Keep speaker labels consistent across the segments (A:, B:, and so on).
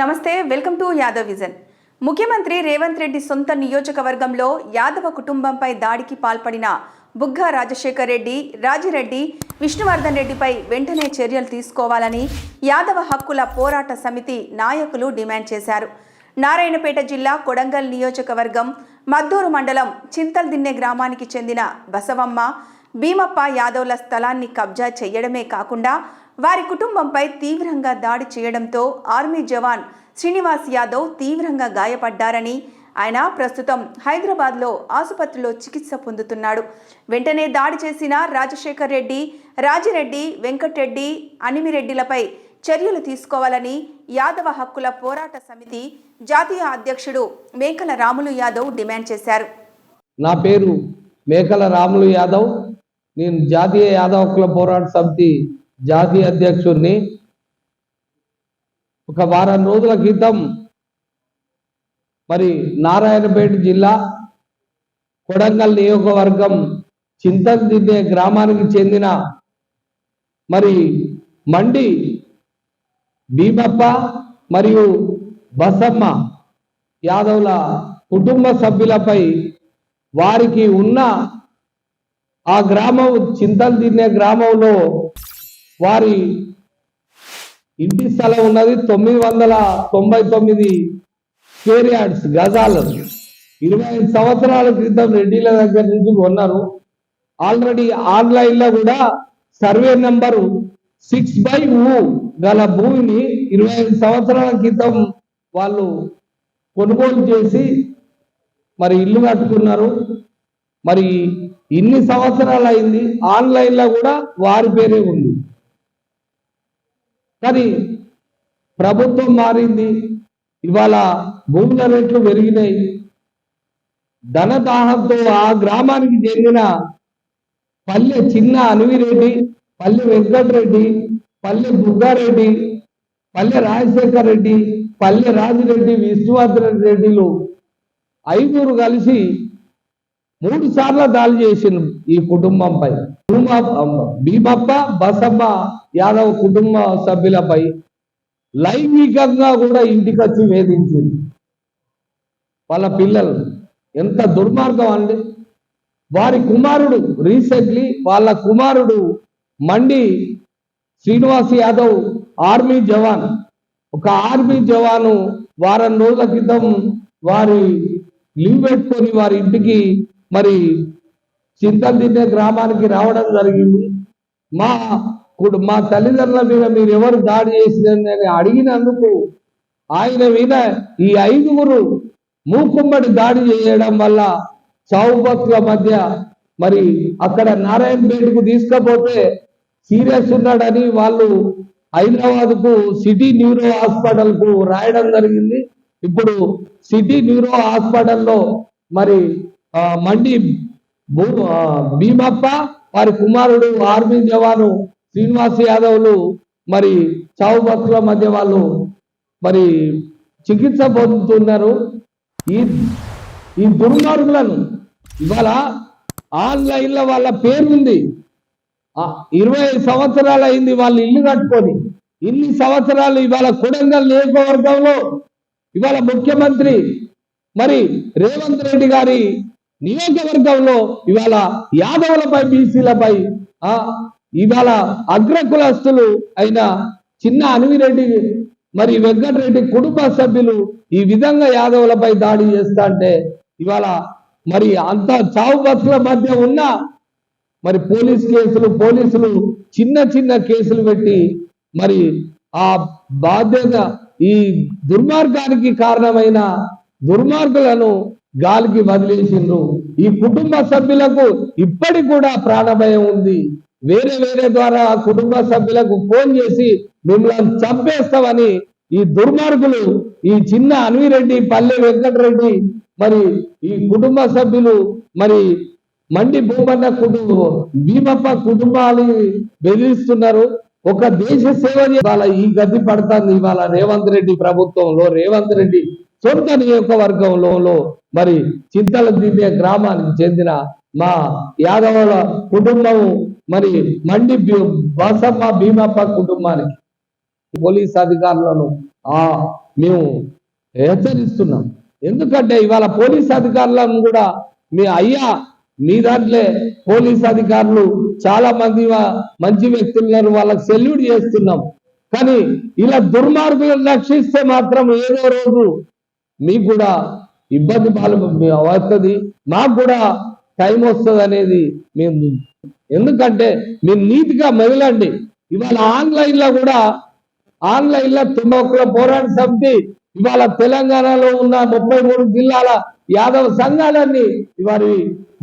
A: నమస్తే welcome to Yadav vision. ముఖ్యమంత్రి రేవంత్ రెడ్డి సొంత నియోజకవర్గంలో యాదవ కుటుంబంపై దాడికి పాల్పడిన బుగ్గ రాజశేఖర్ రెడ్డి రాజిరెడ్డి విష్ణువర్ధన్ రెడ్డిపై వెంటనే చర్యలు తీసుకోవాలని యాదవ హక్కుల పోరాట సమితి నాయకులు డిమాండ్ చేశారు. నారాయణపేట జిల్లా కొడంగల్ నియోజకవర్గం మద్దూరు మండలం చింతల్దిన్నె గ్రామానికి చెందిన బసవమ్మ భీమప్ప యాదవ్ల స్థలాన్ని కబ్జా చేయడమే కాకుండా వారి కుటుంబంపై తీవ్రంగా దాడి చేయడంతో ఆర్మీ జవాన్ శ్రీనివాస్ యాదవ్ తీవ్రంగా గాయపడ్డారని ఆయన ప్రస్తుతం హైదరాబాద్లో ఆసుపత్రిలో చికిత్స పొందుతున్నాడు. వెంటనే దాడి చేసిన రాజశేఖర్ రెడ్డి రాజిరెడ్డి వెంకటరెడ్డి అనిమిరెడ్డిలపై చర్యలు తీసుకోవాలని యాదవ హక్కుల పోరాట సమితి జాతీయ అధ్యక్షుడు మేకల రాములు యాదవ్ డిమాండ్ చేశారు.
B: నా పేరు మేకల రాములు యాదవ్. నేను జాతీయ యాదవ హక్కుల పోరాట సమితి జాతీయ అధ్యక్షుడిని ఒక వారం రోజుల క్రితం మరి నారాయణపేట జిల్లా కొడంగల్ నియోజకవర్గం చింతదిద్దే గ్రామానికి చెందిన మరి మండి భీమప్ప మరియు బసమ్మ యాదవుల కుటుంబ సభ్యులపై వారికి ఉన్న ఆ గ్రామం చింతలు తినే గ్రామంలో వారి ఇంటి స్థలం ఉన్నది తొమ్మిది వందల తొంభై తొమ్మిది స్క్వేర్ యార్డ్స్ గజాలు. ఇరవై ఐదు సంవత్సరాల క్రితం రెడ్డిల దగ్గర నుంచి కొన్నారు. ఆల్రెడీ ఆన్లైన్లో కూడా సర్వే నెంబరు సిక్స్ బై ఊ గల భూమిని ఇరవై ఐదు సంవత్సరాల క్రితం వాళ్ళు కొనుగోలు చేసి మరి ఇల్లు కట్టుకున్నారు. మరి ఇన్ని సంవత్సరాలు అయింది ఆన్లైన్లో కూడా వారి పేరే ఉంది. కానీ ప్రభుత్వం మారింది. ఇవాళ భూముల రేట్లు పెరిగినాయి. ధనదాహంతో ఆ గ్రామానికి చెందిన పల్లె చిన్న అనివిరెడ్డి పల్లె వెంకటరెడ్డి పల్లె బుగ్గారెడ్డి పల్లె రాజశేఖర్ రెడ్డి పల్లె రాజిరెడ్డి విష్ణువర్ధన్ రెడ్డిలు ఐదుగురు కలిసి మూడు సార్లు దాడి చేసిండు ఈ కుటుంబంపై భూమా- భీమప్ప బసమ్మ యాదవ్ కుటుంబ సభ్యులపై లైంగికంగా కూడా ఇంటికి వచ్చి వేధించింది. వాళ్ళ పిల్లలు ఎంత దుర్మార్గం అండి. వారి కుమారుడు రీసెంట్లీ వాళ్ళ కుమారుడు మండి శ్రీనివాస్ యాదవ్ ఆర్మీ జవాన్. ఒక ఆర్మీ జవాను వారం రోజుల క్రితం వారి లీవ్ పెట్టుకొని వారి ఇంటికి మరి చింతదిన్నే గ్రామానికి రావడం జరిగింది. మా ఇప్పుడు మా తల్లిదండ్రుల మీద మీరు ఎవరు దాడి చేసిందని అడిగినందుకు ఆయన మీద ఈ ఐదుగురు మూకుమ్మడి దాడి చేయడం వల్ల చౌబత్ల మధ్య మరి అక్కడ నారాయణపేటకు తీసుకపోతే సీరియస్ ఉన్నాడని వాళ్ళు హైదరాబాద్కు సిటీ న్యూరో హాస్పిటల్కు రాయడం జరిగింది. ఇప్పుడు సిటీ న్యూరో హాస్పిటల్లో మరి మండి భీమప్ప వారి కుమారుడు ఆర్మీ జవాను శ్రీనివాస్ యాదవ్లు మరి చావు బతుల మధ్య వాళ్ళు మరి చికిత్స పొందుతున్నారు. ఈ ఈ దుర్మార్గులను ఇవాళ ఆన్లైన్ వాళ్ళ పేరు ఉంది ఇరవై ఐదు సంవత్సరాలు అయింది వాళ్ళు ఇల్లు కట్టుకొని. ఇన్ని సంవత్సరాలు ఇవాళ కొడంగల్ నియోజకవర్గంలో ఇవాళ ముఖ్యమంత్రి మరి రేవంత్ రెడ్డి గారి నియోజకవర్గంలో ఇవాళ యాదవులపై బీసీలపై ఆ ఇవాళ అగ్రకులస్తులు అయిన చిన్న అనివిరెడ్డి మరి వెంకటరెడ్డి కుటుంబ సభ్యులు ఈ విధంగా యాదవులపై దాడి చేస్తా అంటే ఇవాళ మరి అంత చావు బతుల మధ్య ఉన్న మరి పోలీస్ కేసులు పోలీసులు చిన్న చిన్న కేసులు పెట్టి మరి ఆ బాధ్యత ఈ దుర్మార్గానికి కారణమైన దుర్మార్గులను గాలికి వదిలేసిండ్రు. ఈ కుటుంబ సభ్యులకు ఇప్పటికి కూడా ప్రాణభయం ఉంది. వేరే వేరే ద్వారా ఆ కుటుంబ సభ్యులకు ఫోన్ చేసి మిమ్మల్ని చంపేస్తామని ఈ దుర్మార్గులు ఈ చిన్న అన్విరెడ్డి పల్లె వెంకటరెడ్డి మరి ఈ కుటుంబ సభ్యులు మరి మండి భూమన్న కుటుంబం భీమప్ప కుటుంబాలు బెదిరిస్తున్నారు. ఒక దేశ సేవ ఇవాళ ఈ గది పడుతుంది ఇవాళ రేవంత్ రెడ్డి ప్రభుత్వంలో. రేవంత్ రెడ్డి సొంత నియోజకవర్గంలో మరి చింతల దిద్దే గ్రామానికి చెందిన మా యాదవుల కుటుంబం మరి మండి భీ- బసమ్మ భీమప్ప కుటుంబానికి పోలీస్ అధికారులను ఆ మేము హెచ్చరిస్తున్నాం. ఎందుకంటే ఇవాళ పోలీస్ అధికారులను కూడా మీ అయ్యా మీ దాంట్లో పోలీస్ అధికారులు చాలా మంది మంచి వ్యక్తులను వాళ్ళకి సెల్యూట్ చేస్తున్నాం. కానీ ఇలా దుర్మార్గులను రక్షిస్తే మాత్రం ఏదో రోజు మీకు కూడా ఇబ్బంది పాలు వస్తుంది. మాకు కూడా టైం వస్తుంది అనేది మేము ఎందుకంటే మీరు నీతిగా మెదలండి ఇవాళ ఆన్లైన్లో కూడా ఆన్లైన్లో తొమ్మిది తుమ్మకుల పోరాట సమితి ఇవాళ తెలంగాణలో ఉన్న ముప్పై మూడు జిల్లాల యాదవ సంఘాలన్నీ ఇవారి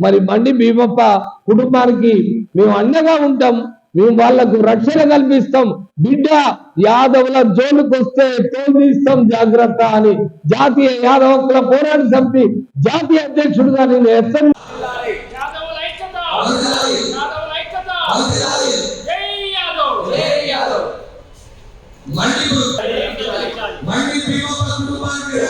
B: మరి మండి భీమప్ప కుటుంబానికి మేము అండగా ఉంటాం. మేము వాళ్ళకు రక్షణ కల్పిస్తాం. బిడ్డ యాదవుల జోలుకు వస్తే తోలిస్తాం జాగ్రత్త అని జాతీయ యాదవ కుల పోరాట సమితి జాతీయ అధ్యక్షుడుగా నేను
C: ఎస్ఎం
D: మండి మండి